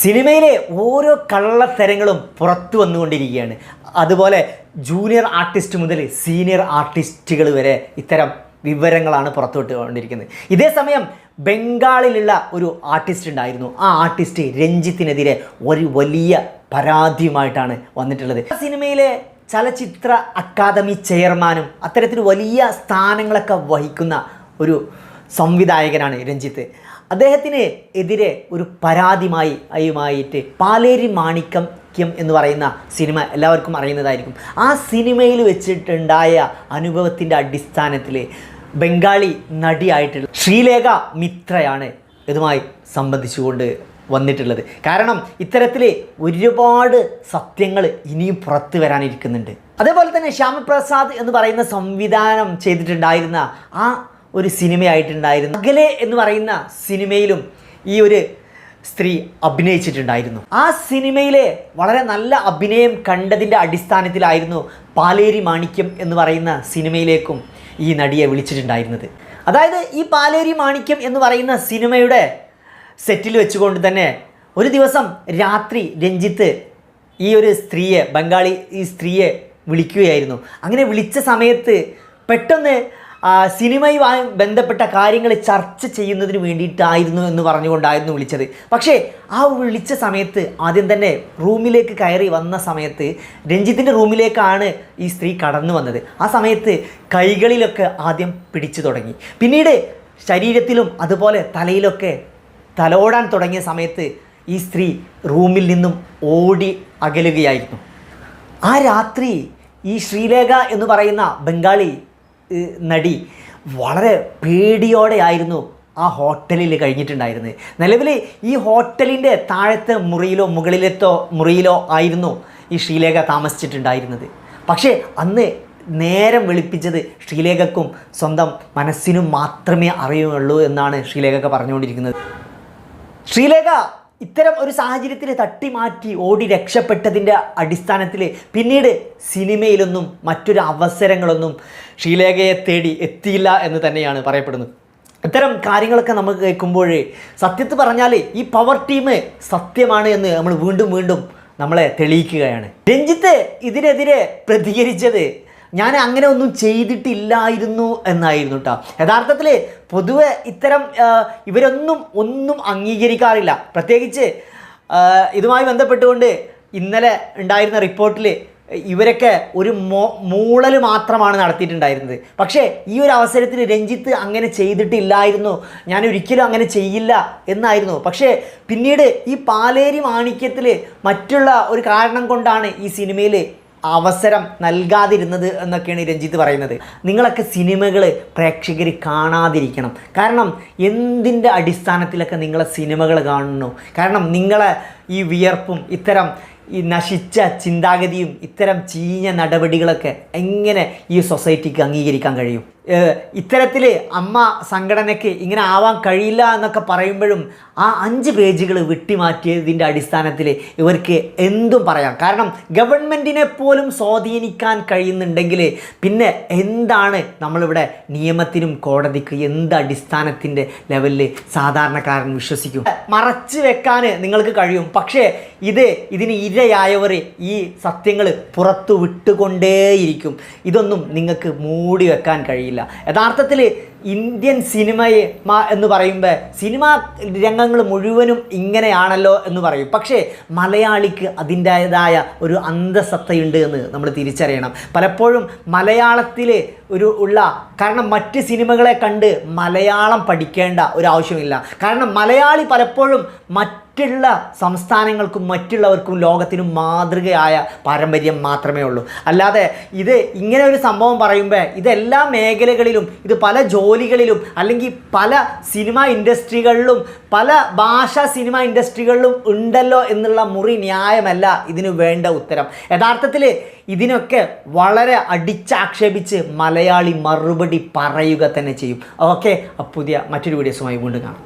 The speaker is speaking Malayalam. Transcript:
സിനിമയിലെ ഓരോ കള്ളത്തരങ്ങളും പുറത്തു വന്നുകൊണ്ടിരിക്കുകയാണ്. അതുപോലെ ജൂനിയർ ആർട്ടിസ്റ്റ് മുതൽ സീനിയർ ആർട്ടിസ്റ്റുകൾ വരെ ഇത്തരം വിവരങ്ങളാണ് പുറത്തുവിട്ടുകൊണ്ടിരിക്കുന്നത് ഇതേ സമയം ബംഗാളിലുള്ള ഒരു ആർട്ടിസ്റ്റ് ഉണ്ടായിരുന്നു. ആ ആർട്ടിസ്റ്റ് രഞ്ജിത്തിനെതിരെ ഒരു വലിയ പരാതിയുമായിട്ടാണ് വന്നിട്ടുള്ളത്. ആ സിനിമയിലെ ചലച്ചിത്ര അക്കാദമി ചെയർമാനും അത്തരത്തിൽ വലിയ സ്ഥാനങ്ങളൊക്കെ വഹിക്കുന്ന ഒരു സംവിധായകനാണ് രഞ്ജിത്ത്. അദ്ദേഹത്തിന് എതിരെ ഒരു പരാതിമായി ആയിട്ട് പാലേരി മാണിക്യം എന്ന് പറയുന്ന സിനിമ എല്ലാവർക്കും അറിയുന്നതായിരിക്കും. ആ സിനിമയിൽ വെച്ചിട്ടുണ്ടായ അനുഭവത്തിന്റെ അടിസ്ഥാനത്തിൽ ബംഗാളി നടിയായിട്ടുള്ള ശ്രീലേഖ മിത്രയാണ് ഇതുമായി സംബന്ധിച്ചുകൊണ്ട് വന്നിട്ടുള്ളത്. കാരണം ഇത്തരത്തിൽ ഒരുപാട് സത്യങ്ങൾ ഇനിയും പുറത്തു വരാനിരിക്കുന്നുണ്ട്. അതേപോലെ തന്നെ ശ്യാമപ്രസാദ് എന്ന് പറയുന്ന സംവിധാനം ചെയ്തിട്ടുണ്ടായിരുന്ന ആ ഒരു സിനിമയായിട്ടുണ്ടായിരുന്നു. അകലെ എന്ന് പറയുന്ന സിനിമയിലും ഈ ഒരു സ്ത്രീ അഭിനയിച്ചിട്ടുണ്ടായിരുന്നു. ആ സിനിമയിലെ വളരെ നല്ല അഭിനയം കണ്ടതിന്റെ അടിസ്ഥാനത്തിലായിരുന്നു പാലേരി മാണിക്യം എന്ന് പറയുന്ന സിനിമയിലേക്കും ഈ നടിയെ വിളിച്ചിട്ടുണ്ടായിരുന്നത്. അതായത് ഈ പാലേരി മാണിക്യം എന്ന് പറയുന്ന സിനിമയുടെ സെറ്റിൽ വെച്ചുകൊണ്ട് തന്നെ ഒരു ദിവസം രാത്രി രഞ്ജിത്ത് ഈ ഒരു സ്ത്രീയെ ബംഗാളി ഈ സ്ത്രീയെ വിളിക്കുകയായിരുന്നു. അങ്ങനെ വിളിച്ച സമയത്ത് പെട്ടെന്ന് സിനിമയുമായി ബന്ധപ്പെട്ട കാര്യങ്ങൾ ചർച്ച ചെയ്യുന്നതിന് വേണ്ടിയിട്ടായിരുന്നു എന്ന് പറഞ്ഞുകൊണ്ടായിരുന്നു വിളിച്ചത്. പക്ഷേ ആ വിളിച്ച സമയത്ത് ആദ്യം തന്നെ റൂമിലേക്ക് കയറി വന്ന സമയത്ത് രഞ്ജിത്തിന്റെ റൂമിലേക്കാണ് ഈ സ്ത്രീ കടന്നു വന്നത്. ആ സമയത്ത് കൈകളിലൊക്കെ ആദ്യം പിടിച്ചു തുടങ്ങി. പിന്നീട് ശരീരത്തിലും അതുപോലെ തലയിലൊക്കെ തലോടാൻ തുടങ്ങിയ സമയത്ത് ഈ സ്ത്രീ റൂമിൽ നിന്നും ഓടി അകലുകയായിരുന്നു. ആ രാത്രി ഈ ശ്രീലേഖ എന്ന് പറയുന്ന ബംഗാളി നടി വളരെ പേടിയോടെയായിരുന്നു ആ ഹോട്ടലിൽ കഴിഞ്ഞിട്ടുണ്ടായിരുന്നത്. നിലവിൽ ഈ ഹോട്ടലിന്റെ താഴത്തെ മുറിയിലോ മുകളിലത്തോ മുറിയിലോ ആയിരുന്നു ഈ ശ്രീലേഖ താമസിച്ചിട്ടുണ്ടായിരുന്നത്. പക്ഷേ അന്ന് നേരം വെളുപ്പിച്ചത് ശ്രീലേഖക്കും സ്വന്തം മനസ്സിനും മാത്രമേ അറിയുള്ളൂ എന്നാണ് ശ്രീലേഖ പറഞ്ഞുകൊണ്ടിരിക്കുന്നത്. ശ്രീലേഖ ഇത്തരം ഒരു സാഹചര്യത്തിൽ തട്ടി മാറ്റി ഓടി രക്ഷപ്പെട്ടതിന്റെ അടിസ്ഥാനത്തിൽ പിന്നീട് സിനിമയിലൊന്നും മറ്റൊരു അവസരങ്ങളൊന്നും ശ്രീലേഖയെ തേടി എത്തിയില്ല എന്ന് തന്നെയാണ് പറയപ്പെടുന്നത്. ഇത്തരം കാര്യങ്ങളൊക്കെ നമുക്ക് കേൾക്കുമ്പോൾ സത്യത്തിൽ പറഞ്ഞാൽ ഈ പവർ ടീം സത്യമാണ് എന്ന് നമ്മൾ വീണ്ടും വീണ്ടും നമ്മളെ തെളിയിക്കുകയാണ്. രഞ്ജിത്ത് ഇതിനെതിരെ പ്രതികരിച്ചത് ഞാൻ അങ്ങനെ ഒന്നും ചെയ്തിട്ടില്ലായിരുന്നു എന്നായിരുന്നു കേട്ടോ യഥാർത്ഥത്തിൽ പൊതുവെ ഇത്തരം ഇവരൊന്നും ഒന്നും അംഗീകരിക്കാറില്ല. പ്രത്യേകിച്ച് ഇതുമായി ബന്ധപ്പെട്ടുകൊണ്ട് ഇന്നലെ ഉണ്ടായിരുന്ന റിപ്പോർട്ടിൽ ഇവരൊക്കെ ഒരു മോ മൂളൽ മാത്രമാണ് നടത്തിയിട്ടുണ്ടായിരുന്നത്. പക്ഷേ ഈ ഒരു അവസരത്തിൽ രഞ്ജിത്ത് അങ്ങനെ ചെയ്തിട്ടില്ലായിരുന്നു ഞാൻ ഒരിക്കലും അങ്ങനെ ചെയ്യില്ല എന്നായിരുന്നു. പക്ഷേ പിന്നീട് ഈ പാലേരി മാണിക്യത്തിൽ മറ്റുള്ള ഒരു കാരണം കൊണ്ടാണ് ഈ സിനിമയിൽ അവസരം നൽകാതിരുന്നത് എന്നൊക്കെയാണ് രഞ്ജിത്ത് പറയുന്നത്. നിങ്ങളൊക്കെ സിനിമകൾ പ്രേക്ഷകർ കാണാതിരിക്കണം. കാരണം എന്തിന്റെ അടിസ്ഥാനത്തിലൊക്കെ നിങ്ങളെ സിനിമകൾ കാണുന്നു? കാരണം നിങ്ങളെ ഈ വിയർപ്പും ഇത്തരം ഈ നശിച്ച ചിന്താഗതിയും ഇത്തരം ചീഞ്ഞ നടപടികളൊക്കെ എങ്ങനെ ഈ സൊസൈറ്റിക്ക് അംഗീകരിക്കാൻ കഴിയും? ഇത്തരത്തിൽ അമ്മ സംഘടനയ്ക്ക് ഇങ്ങനെ ആവാൻ കഴിയില്ല എന്നൊക്കെ പറയുമ്പോഴും ആ അഞ്ച് പേജുകൾ വെട്ടിമാറ്റിയതിന്റെ അടിസ്ഥാനത്തിൽ ഇവർക്ക് എന്തും പറയാം. കാരണം ഗവൺമെന്റിനെ പോലും സ്വാധീനിക്കാൻ കഴിയുന്നുണ്ടെങ്കിൽ പിന്നെ എന്താണ് നമ്മളിവിടെ നിയമത്തിനും കോടതിക്ക് എന്ത് അടിസ്ഥാനത്തിന്റെ ലെവലിൽ സാധാരണക്കാരൻ വിശ്വസിക്കും? മറച്ചു വെക്കാൻ നിങ്ങൾക്ക് കഴിയും. പക്ഷേ ഇത് ഇതിന് ഇരയായവർ ഈ സത്യങ്ങൾ പുറത്തു വിട്ടുകൊണ്ടേയിരിക്കും. ഇതൊന്നും നിങ്ങൾക്ക് മൂടി വെക്കാൻ കഴിയില്ല. യഥാർത്ഥത്തിൽ ഇന്ത്യൻ സിനിമയെ എന്ന് പറയുമ്പോൾ സിനിമാ രംഗങ്ങൾ മുഴുവനും ഇങ്ങനെയാണല്ലോ എന്ന് പറയും. പക്ഷേ മലയാളിക്ക് അതിന്റേതായ ഒരു അന്തസത്തയുണ്ട് എന്ന് നമ്മൾ തിരിച്ചറിയണം. പലപ്പോഴും മലയാളത്തിൽ ഒരു ഉള്ള കാരണം മറ്റ് സിനിമകളെ കണ്ട് മലയാളം പഠിക്കേണ്ട ഒരു ആവശ്യമില്ല. കാരണം മലയാളി പലപ്പോഴും മറ്റുള്ള സംസ്ഥാനങ്ങൾക്കും മറ്റുള്ളവർക്കും ലോകത്തിനും മാതൃകയായ പാരമ്പര്യം മാത്രമേ ഉള്ളൂ. അല്ലാതെ ഇത് ഇങ്ങനെ ഒരു സംഭവം പറയുമ്പോൾ ഇതെല്ലാ മേഖലകളിലും ഇത് പല ജോലികളിലും അല്ലെങ്കിൽ പല സിനിമ ഇൻഡസ്ട്രികളിലും പല ഭാഷാ സിനിമ ഇൻഡസ്ട്രികളിലും ഉണ്ടല്ലോ എന്നുള്ള മുറി ന്യായമല്ല ഇതിന് വേണ്ട ഉത്തരം. യഥാർത്ഥത്തിൽ ഇതിനൊക്കെ വളരെ അടിച്ചാക്ഷേപിച്ച് മലയാളി മറുപടി പറയുക തന്നെ ചെയ്യും. ഓക്കെ പുതിയ മറ്റൊരു വീഡിയോസുമായി വീണ്ടും കാണാം.